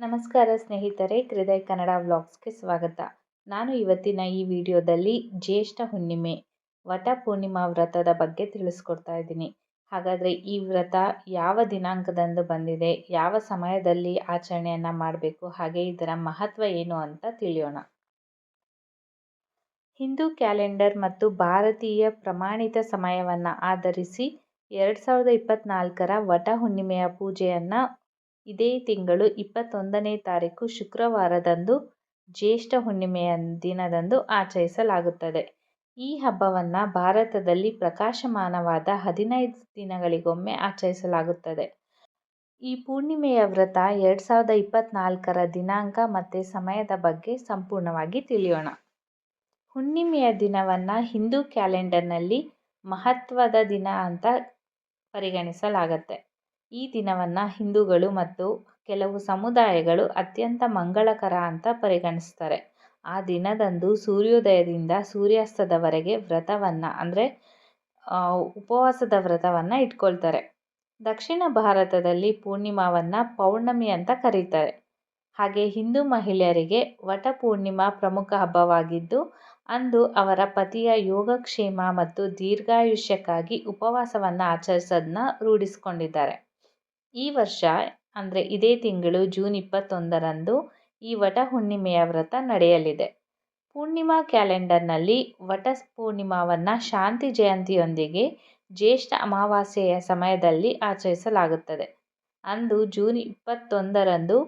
ನಮಸ್ಕಾರ ಸ್ನೇಹಿತರೆ, ಹೃದಯ ಕನ್ನಡ ವ್ಲಾಗ್ಸ್ಗೆ ಸ್ವಾಗತ. ನಾನು ಇವತ್ತಿನ ಈ ವಿಡಿಯೋದಲ್ಲಿ ಜ್ಯೇಷ್ಠ ಹುಣ್ಣಿಮೆ, ವಟ ಪೂರ್ಣಿಮಾ ವ್ರತದ ಬಗ್ಗೆ ತಿಳಿಸ್ಕೊಡ್ತಾ ಇದ್ದೀನಿ. ಹಾಗಾದರೆ ಈ ವ್ರತ ಯಾವ ದಿನಾಂಕದಂದು ಬಂದಿದೆ, ಯಾವ ಸಮಯದಲ್ಲಿ ಆಚರಣೆಯನ್ನು ಮಾಡಬೇಕು, ಹಾಗೆ ಇದರ ಮಹತ್ವ ಏನು ಅಂತ ತಿಳಿಯೋಣ. ಹಿಂದೂ ಕ್ಯಾಲೆಂಡರ್ ಮತ್ತು ಭಾರತೀಯ ಪ್ರಮಾಣಿತ ಸಮಯವನ್ನು ಆಧರಿಸಿ ಎರಡು ಸಾವಿರದ ಇಪ್ಪತ್ತ್ನಾಲ್ಕರ ವಟ ಹುಣ್ಣಿಮೆಯ ಪೂಜೆಯನ್ನು ಇದೇ ತಿಂಗಳು ಇಪ್ಪತ್ತೊಂದನೇ ತಾರೀಕು ಶುಕ್ರವಾರದಂದು ಜ್ಯೇಷ್ಠ ಹುಣ್ಣಿಮೆಯ ದಿನದಂದು ಆಚರಿಸಲಾಗುತ್ತದೆ. ಈ ಹಬ್ಬವನ್ನು ಭಾರತದಲ್ಲಿ ಪ್ರಕಾಶಮಾನವಾದ ಹದಿನೈದು ದಿನಗಳಿಗೊಮ್ಮೆ ಆಚರಿಸಲಾಗುತ್ತದೆ. ಈ ಪೂರ್ಣಿಮೆಯ ವ್ರತ ಎರಡು ಸಾವಿರದ ಇಪ್ಪತ್ತ್ನಾಲ್ಕರ ದಿನಾಂಕ ಮತ್ತು ಸಮಯದ ಬಗ್ಗೆ ಸಂಪೂರ್ಣವಾಗಿ ತಿಳಿಯೋಣ. ಹುಣ್ಣಿಮೆಯ ದಿನವನ್ನು ಹಿಂದೂ ಕ್ಯಾಲೆಂಡರ್ನಲ್ಲಿ ಮಹತ್ವದ ದಿನ ಅಂತ ಪರಿಗಣಿಸಲಾಗತ್ತೆ. ಈ ದಿನವನ್ನು ಹಿಂದೂಗಳು ಮತ್ತು ಕೆಲವು ಸಮುದಾಯಗಳು ಅತ್ಯಂತ ಮಂಗಳಕರ ಅಂತ ಪರಿಗಣಿಸ್ತಾರೆ. ಆ ದಿನದಂದು ಸೂರ್ಯೋದಯದಿಂದ ಸೂರ್ಯಾಸ್ತದವರೆಗೆ ವ್ರತವನ್ನು ಅಂದರೆ ಉಪವಾಸದ ವ್ರತವನ್ನು ಇಟ್ಕೊಳ್ತಾರೆ. ದಕ್ಷಿಣ ಭಾರತದಲ್ಲಿ ಪೂರ್ಣಿಮಾವನ್ನು ಪೌರ್ಣಮಿ ಅಂತ ಕರೀತಾರೆ. ಹಾಗೆ ಹಿಂದೂ ಮಹಿಳೆಯರಿಗೆ ವಟ ಪೂರ್ಣಿಮಾ ಪ್ರಮುಖ ಹಬ್ಬವಾಗಿದ್ದು, ಅಂದು ಅವರ ಪತಿಯ ಯೋಗಕ್ಷೇಮ ಮತ್ತು ದೀರ್ಘಾಯುಷ್ಯಕ್ಕಾಗಿ ಉಪವಾಸವನ್ನು ಆಚರಿಸೋದನ್ನ ರೂಢಿಸ್ಕೊಂಡಿದ್ದಾರೆ. ಈ ವರ್ಷ, ಅಂದರೆ ಇದೇ ತಿಂಗಳು ಜೂನ್ ಇಪ್ಪತ್ತೊಂದರಂದು ಈ ವಟ ಹುಣ್ಣಿಮೆಯ ವ್ರತ ನಡೆಯಲಿದೆ. ಪೂರ್ಣಿಮಾ ಕ್ಯಾಲೆಂಡರ್ನಲ್ಲಿ ವಟ ಪೂರ್ಣಿಮಾವನ್ನು ಶಾಂತಿ ಜಯಂತಿಯೊಂದಿಗೆ ಜ್ಯೇಷ್ಠ ಅಮಾವಾಸ್ಯೆಯ ಸಮಯದಲ್ಲಿ ಆಚರಿಸಲಾಗುತ್ತದೆ. ಅಂದು ಜೂನ್ ಇಪ್ಪತ್ತೊಂದರಂದು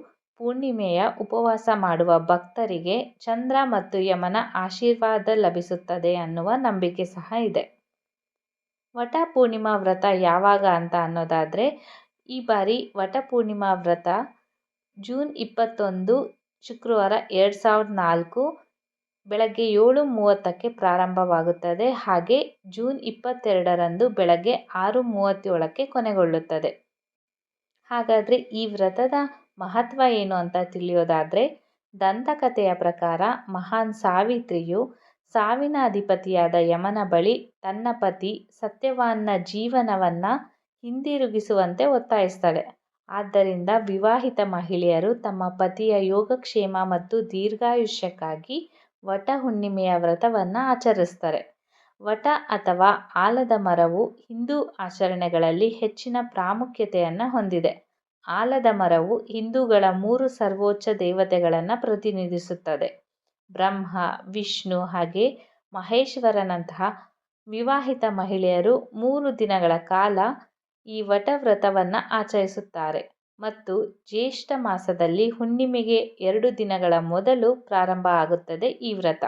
ಪೂರ್ಣಿಮೆಯ ಉಪವಾಸ ಮಾಡುವ ಭಕ್ತರಿಗೆ ಚಂದ್ರ ಮತ್ತು ಯಮನ ಆಶೀರ್ವಾದ ಲಭಿಸುತ್ತದೆ ಅನ್ನುವ ನಂಬಿಕೆ ಸಹ ಇದೆ. ವಟ ಪೂರ್ಣಿಮಾ ವ್ರತ ಯಾವಾಗ ಅಂತ ಅನ್ನೋದಾದರೆ ಈ ಬಾರಿ ವಟಪೂರ್ಣಿಮಾ ವ್ರತ ಜೂನ್ ಇಪ್ಪತ್ತೊಂದು, ಶುಕ್ರವಾರ ಎರಡು ಸಾವಿರದ ನಾಲ್ಕು, ಬೆಳಗ್ಗೆ ಏಳು ಮೂವತ್ತಕ್ಕೆ ಪ್ರಾರಂಭವಾಗುತ್ತದೆ. ಹಾಗೆ ಜೂನ್ ಇಪ್ಪತ್ತೆರಡರಂದು ಬೆಳಗ್ಗೆ ಆರು ಮೂವತ್ತೇಳಕ್ಕೆ ಕೊನೆಗೊಳ್ಳುತ್ತದೆ. ಹಾಗಾದರೆ ಈ ವ್ರತದ ಮಹತ್ವ ಏನು ಅಂತ ತಿಳಿಯೋದಾದರೆ, ದಂತಕಥೆಯ ಪ್ರಕಾರ ಮಹಾನ್ ಸಾವಿತ್ರಿಯು ಸಾವಿನ ಅಧಿಪತಿಯಾದ ಯಮನ ಬಳಿ ತನ್ನ ಪತಿ ಸತ್ಯವಾನ್ನ ಜೀವನವನ್ನು ಹಿಂದಿರುಗಿಸುವಂತೆ ಒತ್ತಾಯಿಸ್ತಾಳೆ. ಆದ್ದರಿಂದ ವಿವಾಹಿತ ಮಹಿಳೆಯರು ತಮ್ಮ ಪತಿಯ ಯೋಗಕ್ಷೇಮ ಮತ್ತು ದೀರ್ಘಾಯುಷ್ಯಕ್ಕಾಗಿ ವಟ ಹುಣ್ಣಿಮೆಯ ವ್ರತವನ್ನು ಆಚರಿಸ್ತಾರೆ. ವಟ ಅಥವಾ ಆಲದ ಮರವು ಹಿಂದೂ ಆಚರಣೆಗಳಲ್ಲಿ ಹೆಚ್ಚಿನ ಪ್ರಾಮುಖ್ಯತೆಯನ್ನು ಹೊಂದಿದೆ. ಆಲದ ಮರವು ಹಿಂದೂಗಳ ಮೂರು ಸರ್ವೋಚ್ಚ ದೇವತೆಗಳನ್ನು ಪ್ರತಿನಿಧಿಸುತ್ತದೆ. ಬ್ರಹ್ಮ, ವಿಷ್ಣು ಹಾಗೆ ಮಹೇಶ್ವರನಂತಹ ವಿವಾಹಿತ ಮಹಿಳೆಯರು ಮೂರು ದಿನಗಳ ಕಾಲ ಈ ವಟ ವ್ರತವನ್ನು ಆಚರಿಸುತ್ತಾರೆ ಮತ್ತು ಜ್ಯೇಷ್ಠ ಮಾಸದಲ್ಲಿ ಹುಣ್ಣಿಮೆಗೆ ಎರಡು ದಿನಗಳ ಮೊದಲು ಪ್ರಾರಂಭ ಆಗುತ್ತದೆ ಈ ವ್ರತ.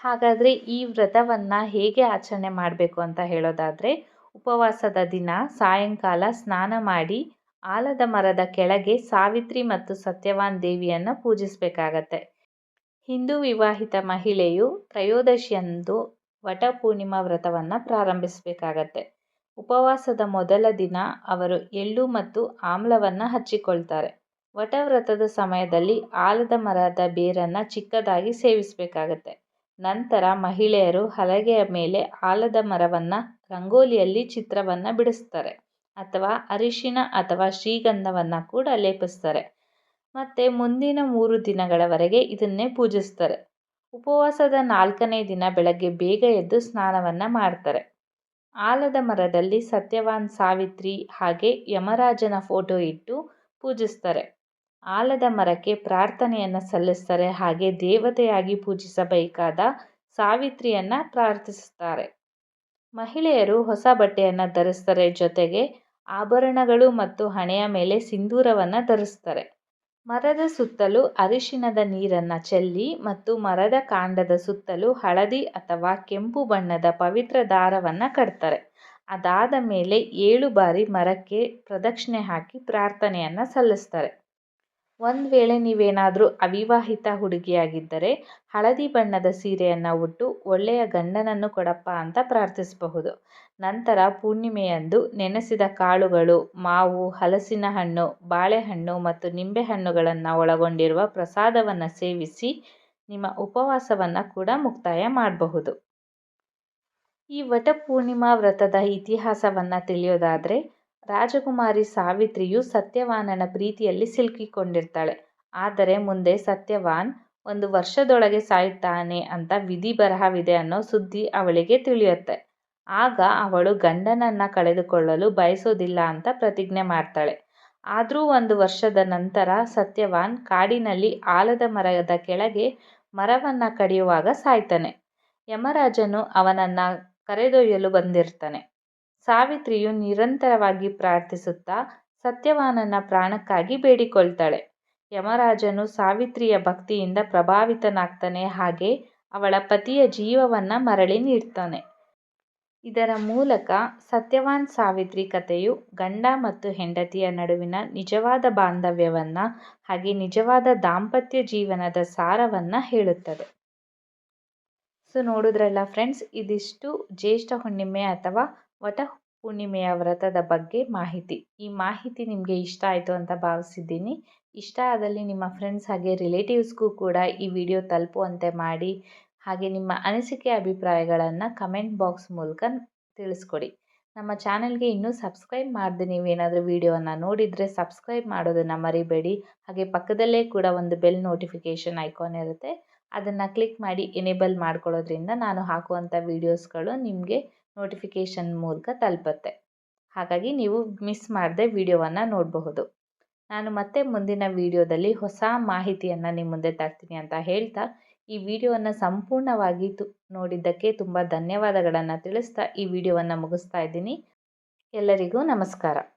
ಹಾಗಾದರೆ ಈ ವ್ರತವನ್ನು ಹೇಗೆ ಆಚರಣೆ ಮಾಡಬೇಕು ಅಂತ ಹೇಳೋದಾದರೆ, ಉಪವಾಸದ ದಿನ ಸಾಯಂಕಾಲ ಸ್ನಾನ ಮಾಡಿ ಆಲದ ಮರದ ಕೆಳಗೆ ಸಾವಿತ್ರಿ ಮತ್ತು ಸತ್ಯವಾನ್ ದೇವಿಯನ್ನು ಪೂಜಿಸಬೇಕಾಗತ್ತೆ. ಹಿಂದೂ ವಿವಾಹಿತ ಮಹಿಳೆಯು ತ್ರಯೋದಶಿಯಂದು ವಟ ಪೂರ್ಣಿಮಾ ವ್ರತವನ್ನು ಪ್ರಾರಂಭಿಸಬೇಕಾಗತ್ತೆ. ಉಪವಾಸದ ಮೊದಲ ದಿನ ಅವರು ಎಳ್ಳು ಮತ್ತು ಆಮ್ಲವನ್ನು ಹಚ್ಚಿಕೊಳ್ತಾರೆ. ವಟವ್ರತದ ಸಮಯದಲ್ಲಿ ಆಲದ ಮರದ ಬೇರನ್ನು ಚಿಕ್ಕದಾಗಿ ಸೇವಿಸಬೇಕಾಗತ್ತೆ. ನಂತರ ಮಹಿಳೆಯರು ಹಲಗೆಯ ಮೇಲೆ ಆಲದ ಮರವನ್ನು ರಂಗೋಲಿಯಲ್ಲಿ ಚಿತ್ರವನ್ನು ಬಿಡಿಸ್ತಾರೆ ಅಥವಾ ಅರಿಶಿನ ಅಥವಾ ಶ್ರೀಗಂಧವನ್ನು ಕೂಡ ಲೇಪಿಸ್ತಾರೆ. ಮತ್ತು ಮುಂದಿನ ಮೂರು ದಿನಗಳವರೆಗೆ ಇದನ್ನೇ ಪೂಜಿಸ್ತಾರೆ. ಉಪವಾಸದ ನಾಲ್ಕನೇ ದಿನ ಬೆಳಗ್ಗೆ ಬೇಗ ಎದ್ದು ಸ್ನಾನವನ್ನು ಮಾಡ್ತಾರೆ. ಆಲದ ಮರದಲ್ಲಿ ಸತ್ಯವಾನ್ ಸಾವಿತ್ರಿ ಹಾಗೆ ಯಮರಾಜನ ಫೋಟೋ ಇಟ್ಟು ಪೂಜಿಸ್ತಾರೆ. ಆಲದ ಮರಕ್ಕೆ ಪ್ರಾರ್ಥನೆಯನ್ನು ಸಲ್ಲಿಸ್ತಾರೆ, ಹಾಗೆ ದೇವತೆಯಾಗಿ ಪೂಜಿಸಬೇಕಾದ ಸಾವಿತ್ರಿಯನ್ನು ಪ್ರಾರ್ಥಿಸುತ್ತಾರೆ ಮಹಿಳೆಯರು ಹೊಸ ಬಟ್ಟೆಯನ್ನು ಧರಿಸ್ತಾರೆ ಜೊತೆಗೆ ಆಭರಣಗಳು ಮತ್ತು ಹಣೆಯ ಮೇಲೆ ಸಿಂಧೂರವನ್ನು ಧರಿಸ್ತಾರೆ. ಮರದ ಸುತ್ತಲೂ ಅರಿಶಿಣದ ನೀರನ್ನು ಚೆಲ್ಲಿ ಮತ್ತು ಮರದ ಕಾಂಡದ ಸುತ್ತಲೂ ಹಳದಿ ಅಥವಾ ಕೆಂಪು ಬಣ್ಣದ ಪವಿತ್ರ ದಾರವನ್ನು ಕಟ್ತಾರೆ. ಅದಾದ ಮೇಲೆ ಏಳು ಬಾರಿ ಮರಕ್ಕೆ ಪ್ರದಕ್ಷಿಣೆ ಹಾಕಿ ಪ್ರಾರ್ಥನೆಯನ್ನು ಸಲ್ಲಿಸ್ತಾರೆ. ಒಂದು ವೇಳೆ ನೀವೇನಾದರೂ ಅವಿವಾಹಿತ ಹುಡುಗಿಯಾಗಿದ್ದರೆ ಹಳದಿ ಬಣ್ಣದ ಸೀರೆಯನ್ನು ಉಟ್ಟು ಒಳ್ಳೆಯ ಗಂಡನನ್ನು ಕೊಡಪ್ಪ ಅಂತ ಪ್ರಾರ್ಥಿಸಬಹುದು. ನಂತರ ಪೂರ್ಣಿಮೆಯಂದು ನೆನೆಸಿದ ಕಾಳುಗಳು, ಮಾವು, ಹಲಸಿನ ಹಣ್ಣು, ಬಾಳೆಹಣ್ಣು ಮತ್ತು ನಿಂಬೆ ಹಣ್ಣುಗಳನ್ನು ಒಳಗೊಂಡಿರುವ ಪ್ರಸಾದವನ್ನು ಸೇವಿಸಿ ನಿಮ್ಮ ಉಪವಾಸವನ್ನು ಕೂಡ ಮುಕ್ತಾಯ ಮಾಡಬಹುದು. ಈ ವಟ ಪೂರ್ಣಿಮಾ ವ್ರತದ ಇತಿಹಾಸವನ್ನು ತಿಳಿಯೋದಾದರೆ ರಾಜಕುಮಾರಿ ಸಾವಿತ್ರಿಯು ಸತ್ಯವಾನನ ಪ್ರೀತಿಯಲ್ಲಿ ಸಿಲುಕಿಕೊಂಡಿರ್ತಾಳೆ. ಆದರೆ ಮುಂದೆ ಸತ್ಯವಾನ್ ಒಂದು ವರ್ಷದೊಳಗೆ ಸಾಯುತ್ತಾನೆ ಅಂತ ವಿಧಿ ಬರಹವಿದೆ ಅನ್ನೋ ಸುದ್ದಿ ಅವಳಿಗೆ ತಿಳಿಯುತ್ತೆ. ಆಗ ಅವಳು ಗಂಡನನ್ನ ಕಳೆದುಕೊಳ್ಳಲು ಬಯಸೋದಿಲ್ಲ ಅಂತ ಪ್ರತಿಜ್ಞೆ ಮಾಡ್ತಾಳೆ. ಆದರೂ ಒಂದು ವರ್ಷದ ನಂತರ ಸತ್ಯವಾನ್ ಕಾಡಿನಲ್ಲಿ ಆಲದ ಮರದ ಕೆಳಗೆ ಮರವನ್ನು ಕಡಿಯುವಾಗ ಸಾಯ್ತಾನೆ. ಯಮರಾಜನು ಅವನನ್ನ ಕರೆದೊಯ್ಯಲು ಬಂದಿರ್ತಾನೆ. ಸಾವಿತ್ರಿಯು ನಿರಂತರವಾಗಿ ಪ್ರಾರ್ಥಿಸುತ್ತಾ ಸತ್ಯವಾನನ ಪ್ರಾಣಕ್ಕಾಗಿ ಬೇಡಿಕೊಳ್ತಾಳೆ. ಯಮರಾಜನು ಸಾವಿತ್ರಿಯ ಭಕ್ತಿಯಿಂದ ಪ್ರಭಾವಿತನಾಗ್ತಾನೆ, ಹಾಗೆ ಅವಳ ಪತಿಯ ಜೀವವನ್ನ ಮರಳಿ ನೀಡ್ತಾನೆ. ಇದರ ಮೂಲಕ ಸತ್ಯವಾನ್ ಸಾವಿತ್ರಿ ಕಥೆಯು ಗಂಡ ಮತ್ತು ಹೆಂಡತಿಯ ನಡುವಿನ ನಿಜವಾದ ಬಾಂಧವ್ಯವನ್ನು ಹಾಗೆ ನಿಜವಾದ ದಾಂಪತ್ಯ ಜೀವನದ ಸಾರವನ್ನು ಹೇಳುತ್ತದೆ. ಸೊ ನೋಡಿದ್ರಲ್ಲ ಫ್ರೆಂಡ್ಸ್ ಇದಿಷ್ಟು ಜ್ಯೇಷ್ಠ ಹುಣ್ಣಿಮೆ ಅಥವಾ ವಟ ಹುಣ್ಣಿಮೆಯ ವ್ರತದ ಬಗ್ಗೆ ಮಾಹಿತಿ. ಈ ಮಾಹಿತಿ ನಿಮಗೆ ಇಷ್ಟ ಆಯಿತು ಅಂತ ಭಾವಿಸಿದ್ದೀನಿ. ಇಷ್ಟ ಆದಲ್ಲಿ ನಿಮ್ಮ ಫ್ರೆಂಡ್ಸ್ ಹಾಗೆ ರಿಲೇಟಿವ್ಸ್ಗೂ ಕೂಡ ಈ ವಿಡಿಯೋ ತಲುಪುವಂತೆ ಮಾಡಿ, ಹಾಗೆ ನಿಮ್ಮ ಅನಿಸಿಕೆ ಅಭಿಪ್ರಾಯಗಳನ್ನು ಕಮೆಂಟ್ ಬಾಕ್ಸ್ ಮೂಲಕ ತಿಳಿಸ್ಕೊಡಿ. ನಮ್ಮ ಚಾನೆಲ್ಗೆ ಇನ್ನೂ ಸಬ್ಸ್ಕ್ರೈಬ್ ಮಾಡಿದೆ ನೀವೇನಾದರೂ ವಿಡಿಯೋವನ್ನು ನೋಡಿದರೆ ಸಬ್ಸ್ಕ್ರೈಬ್ ಮಾಡೋದನ್ನು ಮರಿಬೇಡಿ. ಹಾಗೆ ಪಕ್ಕದಲ್ಲೇ ಕೂಡ ಒಂದು ಬೆಲ್ ನೋಟಿಫಿಕೇಷನ್ ಐಕಾನ್ ಇರುತ್ತೆ. ಅದನ್ನು ಕ್ಲಿಕ್ ಮಾಡಿ ಎನೇಬಲ್ ಮಾಡ್ಕೊಳ್ಳೋದ್ರಿಂದ ನಾನು ಹಾಕುವಂಥ ವೀಡಿಯೋಸ್ಗಳು ನಿಮಗೆ ನೋಟಿಫಿಕೇಷನ್ ಮೂಲಕ ತಲುಪುತ್ತೆ. ಹಾಗಾಗಿ ನೀವು ಮಿಸ್ ಮಾಡದೆ ವಿಡಿಯೋವನ್ನು ನೋಡಬಹುದು. ನಾನು ಮತ್ತೆ ಮುಂದಿನ ವಿಡಿಯೋದಲ್ಲಿ ಹೊಸ ಮಾಹಿತಿಯನ್ನು ನಿಮ್ಮ ಮುಂದೆ ತರ್ತೀನಿ ಅಂತ ಹೇಳ್ತಾ, ಈ ವಿಡಿಯೋವನ್ನು ಸಂಪೂರ್ಣವಾಗಿ ತು, ನೋಡಿದ್ದಕ್ಕೆ ತುಂಬ ಧನ್ಯವಾದಗಳನ್ನು ತಿಳಿಸ್ತಾ, ಈ ವಿಡಿಯೋವನ್ನು ಮುಗಿಸ್ತಾ ಇದ್ದೀನಿ. ಎಲ್ಲರಿಗೂ ನಮಸ್ಕಾರ.